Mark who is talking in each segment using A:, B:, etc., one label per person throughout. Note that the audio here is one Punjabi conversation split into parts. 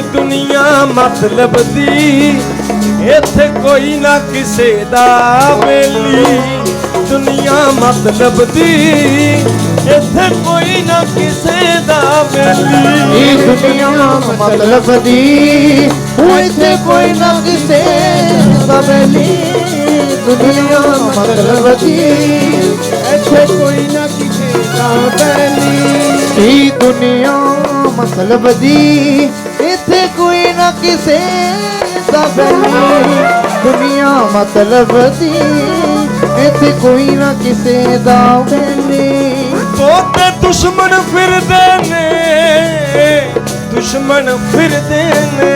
A: ਇਹ ਦੁਨੀਆ ਮਤਲਬ ਦੀ, ਇੱਥੇ ਕੋਈ ਨਾ ਕਿਸੇ ਦਾ ਬੇਲੀ। ਦੁਨੀਆ ਮਤਲਬ ਦੀ, ਇੱਥੇ ਕੋਈ ਨਾ ਕਿਸੇ ਦਾ ਬੇਲੀ।
B: ਇਹ ਦੁਨੀਆ ਮਤਲਬ ਦੀ ਉਹ ਇੱਥੇ ਕੋਈ ਨਾ ਕਿਸੇ ਦਾ ਬੇਲੀ। ਦੁਨੀਆ ਮਤਲਬ ਦੀ, ਇੱਥੇ ਕੋਈ ਨਾ ਕਿਸੇ ਦਾ ਬੇਲੀ। ਇਹ ਦੁਨੀਆ ਮਤਲਬ ਦੀ ਇੱਥੇ ਕੋਈ ਨਾ ਕਿਸੇ ਦਾ ਬੇਲੀ ਦੁਨੀਆ ਮਤਲਬ ਦੀ ਇੱਥੇ ਕੋਈ ਨਾ ਕਿਸੇ ਦਾ ਬੇਲੀ
A: ਬਹੁਤੇ ਦੁਸ਼ਮਣ ਫਿਰਦੇ ਨੇ ਦੁਸ਼ਮਣ ਫਿਰਦੇ ਨੇ।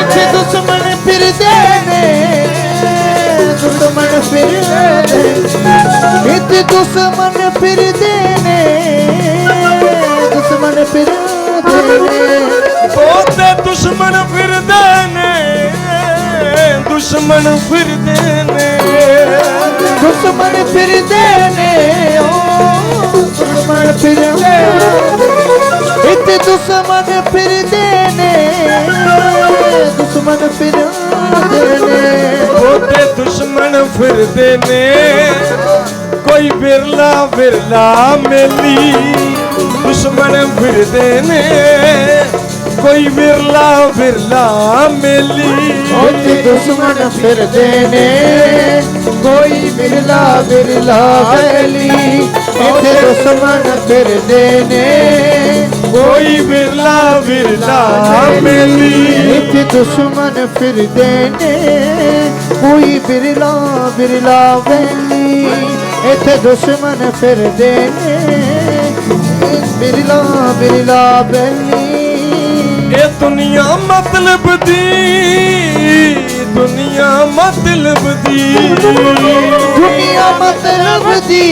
B: ਇੱਥੇ ਦੁਸ਼ਮਣ ਫਿਰਦੇ ਨੇ ਦੁਸ਼ਮਣ ਫਿਰਦੇ ਨੇ। ਇੱਥੇ ਦੁਸ਼ਮਣ ਫਿਰਦੇ ਨੇ ਦੁਸ਼ਮਣ ਫਿਰਦੇ ਨੇ।
A: ਬਹੁਤੇ ਦੁਸ਼ਮਣ ਫਿਰਦੇ ਨੇ ਦੁਸ਼ਮਣ ਫਿਰਦੇ ਨੇ।
B: ਦੁਸ਼ਮਣ ਫਿਰਦੇ ਨੇ ਓ ਦੁਸ਼ਮਣ ਫਿਰਦੇ ਇੱਥੇ ਦੁਸ਼ਮਣ ਫਿਰਦੇ ਨੇ ਦੁਸ਼ਮਣ ਫਿਰਦੇ ਨੇ।
A: ਬਹੁਤੇ ਦੁਸ਼ਮਣ ਫਿਰਦੇ ਨੇ ਕੋਈ ਬਿਰਲਾ ਬਿਰਲਾ ਮੇਲੀ ਦੁਸ਼ਮਣ ਫਿਰਦੇ ਨੇ। ਕੋਈ ਬਿਰਲਾ ਬਿਰਲਾ ਮੇਲੀ।
B: ਉੱਥੇ ਦੁਸ਼ਮਣ ਫਿਰਦੇ ਨੇ। ਕੋਈ ਬਿਰਲਾ ਬਿਰਲਾ ਵੈਲੀ ਇੱਥੇ ਦੁਸ਼ਮਣ ਫਿਰਦੇ ਨੇ।
A: ਕੋਈ ਬਿਰਲਾ ਬਿਰਲਾ ਮੇਲੀ।
B: ਇੱਥੇ ਦੁਸ਼ਮਣ ਫਿਰਦੇ ਨੇ। ਕੋਈ ਬਿਰਲਾ ਬਿਰਲਾ ਵੈਲੀ ਇੱਥੇ ਦੁਸ਼ਮਣ ਫਿਰਦੇ ਨੇ। ਬਿਰਲਾ ਬਿਰਲਾ
A: ਇਹ ਦੁਨੀਆ ਮਤਲਬ ਦੀ ਦੁਨੀਆ ਮਤਲਬ ਦੀ।
B: ਦੁਨੀਆ ਮਤਲਬ ਦੀ